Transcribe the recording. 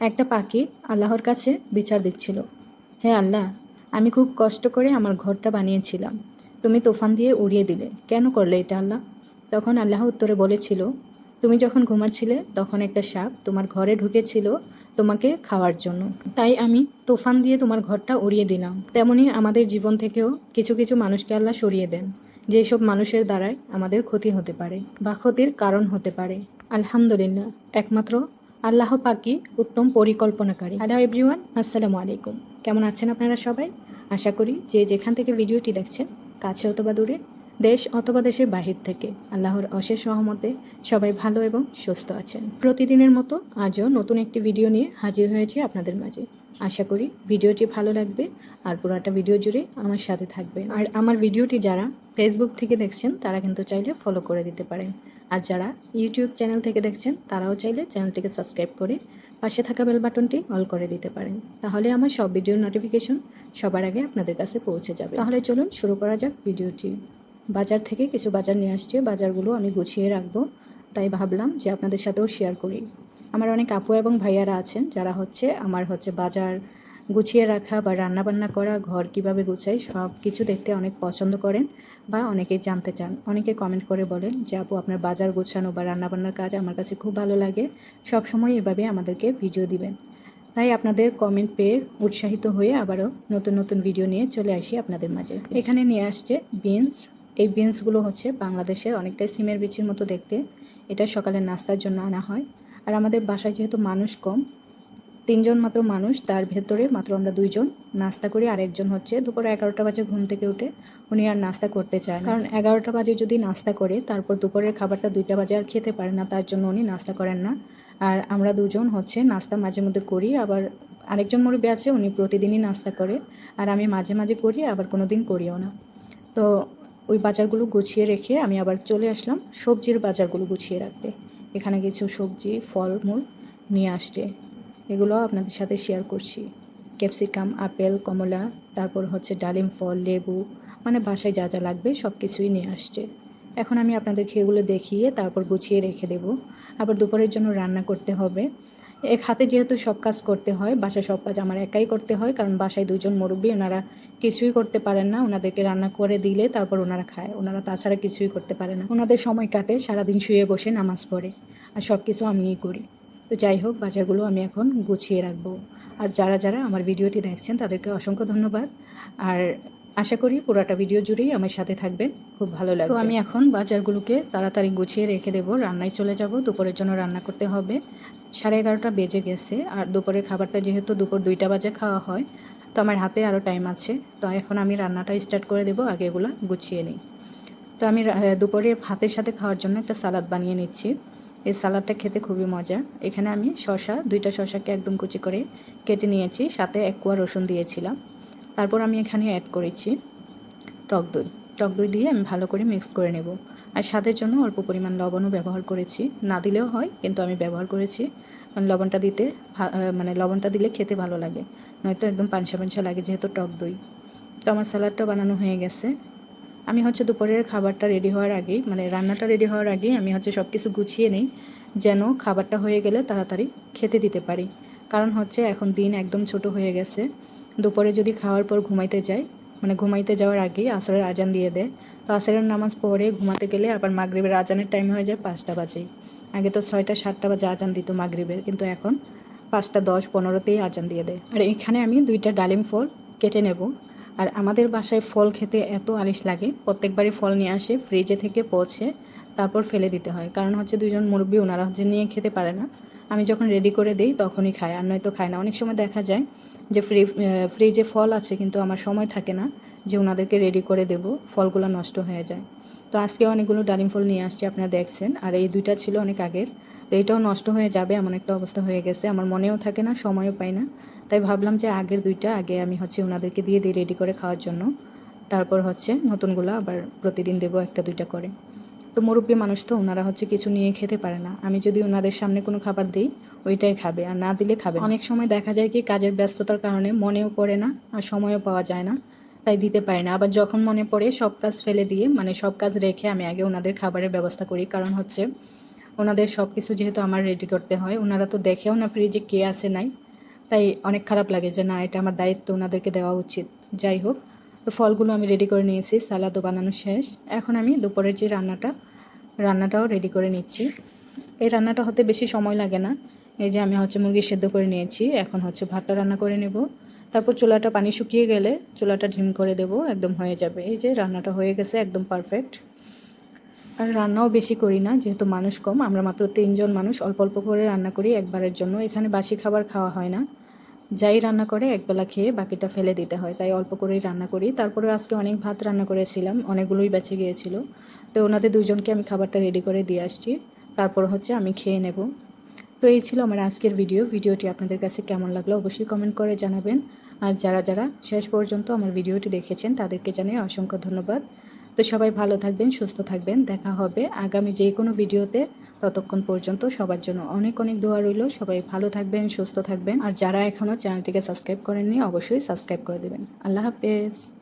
একটা পাখি আল্লাহর কাছে বিচার দিচ্ছিল। হে আল্লাহ, আমি খুব কষ্ট করে আমার ঘরটা বানিয়েছিলাম। তুমি তোফান দিয়ে উড়িয়ে দিলে। কেন করলে এটা আল্লাহ? তখন আল্লাহ উত্তরে বলেছিল, তুমি যখন ঘুমাচ্ছিলে, তখন একটা সাপ তোমার ঘরে ঢুকেছিল তোমাকে খাওয়ার জন্য। তাই আমি তুফান দিয়ে তোমার ঘরটা উড়িয়ে দিলাম। তেমনি আমাদের জীবন থেকেও কিছু কিছু মানুষকে আল্লাহ সরিয়ে দেন। যেসব মানুষের দ্বারাই আমাদের ক্ষতি হতে পারে বা ক্ষতির কারণ হতে পারে। আলহামদুলিল্লাহ, একমাত্র আল্লাহ পাকি উত্তম পরিকল্পনাকারী। হ্যালো এভরিওয়ান আসসালামু আলাইকুম। কেমন আছেন আপনারা সবাই? আশা করি যে যেখান থেকে ভিডিওটি দেখছেন, কাছে অথবা দূরে দেশ অথবা দেশের বাহির থেকে। আল্লাহর অশেষ সহমতে সবাই ভালো এবং সুস্থ আছেন। প্রতিদিনের মতো আজও নতুন একটি ভিডিও নিয়ে হাজির হয়েছে আপনাদের মাঝে। আশা করি ভিডিওটি ভালো লাগবে আর পুরোটা ভিডিও জুড়ে আমার সাথে থাকবে আর আমার ভিডিওটি যারা ফেসবুক থেকে দেখছেন, তারা কিন্তু চাইলে ফলো করে দিতে পারেন। আর যারা ইউটিউব চ্যানেল থেকে দেখছেন, তারাও চাইলে চ্যানেলটিকে সাবস্ক্রাইব করে পাশে থাকা বেল বাটনটি অল করে দিতে পারেন। তাহলে আমার সব ভিডিওর নোটিফিকেশন সবার আগে আপনাদের কাছে পৌঁছে যাবে। তাহলে চলুন শুরু করা যাক ভিডিওটি। বাজার থেকে কিছু বাজার নিয়ে আসছে। বাজারগুলো আমি গুছিয়ে রাখব। তাই ভাবলাম যে আপনাদের সাথেও শেয়ার করি। আমার অনেক আপু এবং ভাইয়ারা আছেন, যারা হচ্ছে আমার হচ্ছে বাজার গুছিয়ে রাখা বা রান্নাবান্না করা, ঘর কীভাবে গুছাই সব কিছু দেখতে অনেক পছন্দ করেন বা অনেকেই জানতে চান। অনেকে কমেন্ট করে বলেন যে, আপু, আপনার বাজার গোছানো বা রান্নাবান্নার কাজ আমার কাছে খুব ভালো লাগে। সব সময় এভাবে আমাদেরকে ভিডিও দিবেন। তাই আপনাদের কমেন্ট পেয়ে উৎসাহিত হয়ে আবারও নতুন নতুন ভিডিও নিয়ে চলে আসি আপনাদের মাঝে। এখানে নিয়ে আসছে বিনস এই বিনসগুলো হচ্ছে বাংলাদেশের অনেকটাই সিমের বিচির মতো দেখতে। এটা সকালের নাস্তার জন্য আনা হয়। আর আমাদের বাসায় যেহেতু মানুষ কম, তিনজন মাত্র মানুষ, তার ভেতরে মাত্র আমরা দুইজন। নাস্তা করি, আর একজন হচ্ছে দুপুরে এগারোটা বাজে ঘুম থেকে উঠে উনি আর নাস্তা করতে চায় কারণ এগারোটা বাজে যদি নাস্তা করে, তারপর দুপুরের খাবারটা দুইটা বাজে আর খেতে পারে না, তার জন্য উনি নাস্তা করেন না। আর আমরা দুজন হচ্ছে নাস্তা মাঝে মধ্যে করি, আবার আরেকজন মুরব্বী আছে, উনি প্রতিদিনই নাস্তা করে। আর আমি মাঝে মাঝে করি, আবার কোনো দিন করিও না। তো ওই বাজারগুলো গুছিয়ে রেখে আমি আবার চলে আসলাম সবজির বাজারগুলো গুছিয়ে রাখতে। এখানে কিছু সবজি, ফলমূল নিয়ে আসছে। এগুলো আপনাদের সাথে শেয়ার করছি। ক্যাপসিকাম, আপেল, কমলা, তারপর হচ্ছে ডালিম ফল, লেবু মানে বাসায় যা যা লাগবে সব কিছুই নিয়ে আসছে। এখন আমি আপনাদেরকে এগুলো দেখিয়ে তারপর গুছিয়ে রেখে দেব। আবার দুপুরের জন্য রান্না করতে হবে। এক হাতে যেহেতু সব কাজ করতে হয়, বাসায় সব কাজ আমার একাই করতে হয়, কারণ বাসায় দুজন মুরব্বী, ওনারা কিছুই করতে পারেন না। ওনাদেরকে রান্না করে দিলে তারপর ওনারা খায়। ওনারা তাছাড়া কিছুই করতে পারে না। ওনাদের সময় কাটে, সারাদিন শুয়ে বসে নামাজ পড়ে। আর সব কিছু আমিই করি। তো যাই হোক, বাজারগুলো আমি এখন গুছিয়ে রাখব। আর যারা যারা আমার ভিডিওটি দেখছেন, তাদেরকে অসংখ্য ধন্যবাদ। আর আশা করি পুরোটা ভিডিও জুড়েই আমার সাথে থাকবেন। খুব ভালো লাগবে। তো আমি এখন বাজারগুলোকে তাড়াতাড়ি গুছিয়ে রেখে দেবো। রান্নায় চলে যাব। দুপুরের জন্য রান্না করতে হবে। সাড়ে এগারোটা বেজে গেছে আর দুপুরের খাবারটা যেহেতু দুপুর দুইটা বাজে খাওয়া হয়, তো আমার হাতে আরও টাইম আছে। তো এখন আমি রান্নাটা স্টার্ট করে দেবো, আগে এগুলো গুছিয়ে নিই। তো আমি দুপুরে ভাতের সাথে খাওয়ার জন্য একটা সালাদ বানিয়ে নিচ্ছি। এই সালাদটা খেতে খুবই মজা। এখানে আমি শশা দুইটা শশাকে একদম কুচি করে কেটে নিয়েছি, সাথে এক কোয়া রসুন দিয়েছিলাম। তারপর আমি এখানে অ্যাড করেছি টক দই। টক দই দিয়ে আমি ভালো করে মিক্স করে নেব। আর স্বাদের জন্য অল্প পরিমাণ লবণও ব্যবহার করেছি। না দিলেও হয়, কিন্তু আমি ব্যবহার করেছি। কারণ লবণটা দিতে মানে লবণটা দিলে খেতে ভালো লাগে। নয়তো একদম পানসা পানসা লাগে, যেহেতু টক দই। তো আমার স্যালাডটা বানানো হয়ে গেছে। আমি হচ্ছে দুপুরের খাবারটা রেডি হওয়ার আগেই মানে রান্নাটা রেডি হওয়ার আগেই আমি হচ্ছে সব কিছু গুছিয়ে নিই, যেন খাবারটা হয়ে গেলে তাড়াতাড়ি খেতে দিতে পারি। কারণ হচ্ছে এখন দিন একদম ছোট হয়ে গেছে। দুপুরে যদি খাওয়ার পর ঘুমাইতে যাই মানে ঘুমাইতে যাওয়ার আগেই আসরের আজান দিয়ে দেয়। তো আসরের নামাজ পড়ে ঘুমাতে গেলে আবার মাগরিবের আজানের টাইম হয়ে যায় পাঁচটা বাজেই। আগে তো ছয়টা, সাতটা বাজে আজান দিত মাগরিবের, কিন্তু এখন পাঁচটা, দশ, পনেরোতেই আজান দিয়ে দেয়। আর এখানে আমি দুইটা ডালিম ফল কেটে নেব। আর আমাদের বাসায় ফল খেতে এত আলিশ লাগে, প্রত্যেকবারই ফল নিয়ে আসে ফ্রিজে থেকে পৌঁছে তারপর ফেলে দিতে হয়। কারণ হচ্ছে দুজন মুরব্বী, ওনারা হচ্ছে নিয়ে খেতে পারে না। আমি যখন রেডি করে দিই তখনই খায়, আর নয়তো খায় না। অনেক সময় দেখা যায় যে ফ্রি ফ্রিজে ফল আছে, কিন্তু আমার সময় থাকে না, যে ওনাদেরকে রেডি করে দেব, ফলগুলো নষ্ট হয়ে যায়। তো আজকে অনেকগুলো ডালিম ফল নিয়ে আসছি, আপনারা দেখছেন, আর এই দুইটা ছিল অনেক আগের। তো এটাও নষ্ট হয়ে যাবে, এমন একটা অবস্থা হয়ে গেছে। আমার মনেও থাকে না, সময়ও পাই না। তাই ভাবলাম যে আগের দুইটা, আগে আমি হচ্ছে ওনাদেরকে দিয়ে দিই রেডি করে খাওয়ার জন্য। তারপর হচ্ছে নতুনগুলো আবার প্রতিদিন দেবো একটা দুইটা করে। তো মুরব্বী মানুষ তো ওনারা হচ্ছে কিছু নিয়ে খেতে পারে না। আমি যদি ওনাদের সামনে কোনো খাবার দিই ওইটাই খাবে, আর না দিলে খাবে অনেক সময় দেখা যায় কি, কাজের ব্যস্ততার কারণে মনেও পড়ে না, আর সময়ও পাওয়া যায় না, তাই দিতে পারি না। আবার যখন মনে পড়ে, সব কাজ ফেলে দিয়ে মানে সব কাজ রেখে আমি আগে ওনাদের খাবারের ব্যবস্থা করি। কারণ হচ্ছে, ওনাদের সব কিছু যেহেতু আমার রেডি করতে হয়, ওনারা তো দেখেও না ফ্রিজে কে আছে, নাই। তাই অনেক খারাপ লাগে যে, না, এটা আমার দায়িত্ব, ওনাদেরকে দেওয়া উচিত। যাই হোক, তো ফলগুলো আমি রেডি করে নিয়েছি সালাদও বানানো শেষ। এখন আমি দুপুরের যে রান্নাটা, রান্নাটাও রেডি করে নিচ্ছি। এই রান্নাটা হতে বেশি সময় লাগে না এই যে আমি হচ্ছে মুরগি সেদ্ধ করে নিয়েছি, এখন হচ্ছে ভাতটা রান্না করে নেব। তারপর চুলাটা পানি শুকিয়ে গেলে চুলাটা ঢিম করে দেব, একদম হয়ে যাবে। এই যে রান্নাটা হয়ে গেছে, একদম পারফেক্ট আর রান্নাও বেশি করি না, যেহেতু মানুষ কম, আমরা মাত্র তিনজন মানুষ, অল্প অল্প করে রান্না করি একবারের জন্য। এখানে বাসি খাবার খাওয়া হয় না। যাই রান্না করে একবেলা খেয়ে বাকিটা ফেলে দিতে হয়, তাই অল্প করেই রান্না করি। তারপরে আজকে অনেক ভাত রান্না করেছিলাম, অনেকগুলোই বেঁচে গিয়েছিল। তো ওনাদের দুজনকে আমি খাবারটা রেডি করে দিয়ে আসছি। তারপর হচ্ছে আমি খেয়ে নেব। তো এই ছিল আমার আজকের ভিডিও। ভিডিওটি আপনাদের কাছে কেমন লাগল অবশ্যই কমেন্ট করে জানাবেন। আর যারা যারা শেষ পর্যন্ত আমার ভিডিওটি দেখেছেন, তাদেরকে জানিয়ে অসংখ্য ধন্যবাদ। তো সবাই ভালো থাকবেন, সুস্থ থাকবেন। দেখা হবে আগামী যে কোনো ভিডিওতে। ততক্ষণ পর্যন্ত সবার জন্য অনেক অনেক দোয়া রইল। সবাই ভালো থাকবেন, সুস্থ থাকবেন। আর যারা এখনও চ্যানেলটিকে সাবস্ক্রাইব করেননি, অবশ্যই সাবস্ক্রাইব করে দেবেন। আল্লাহ হাফেজ।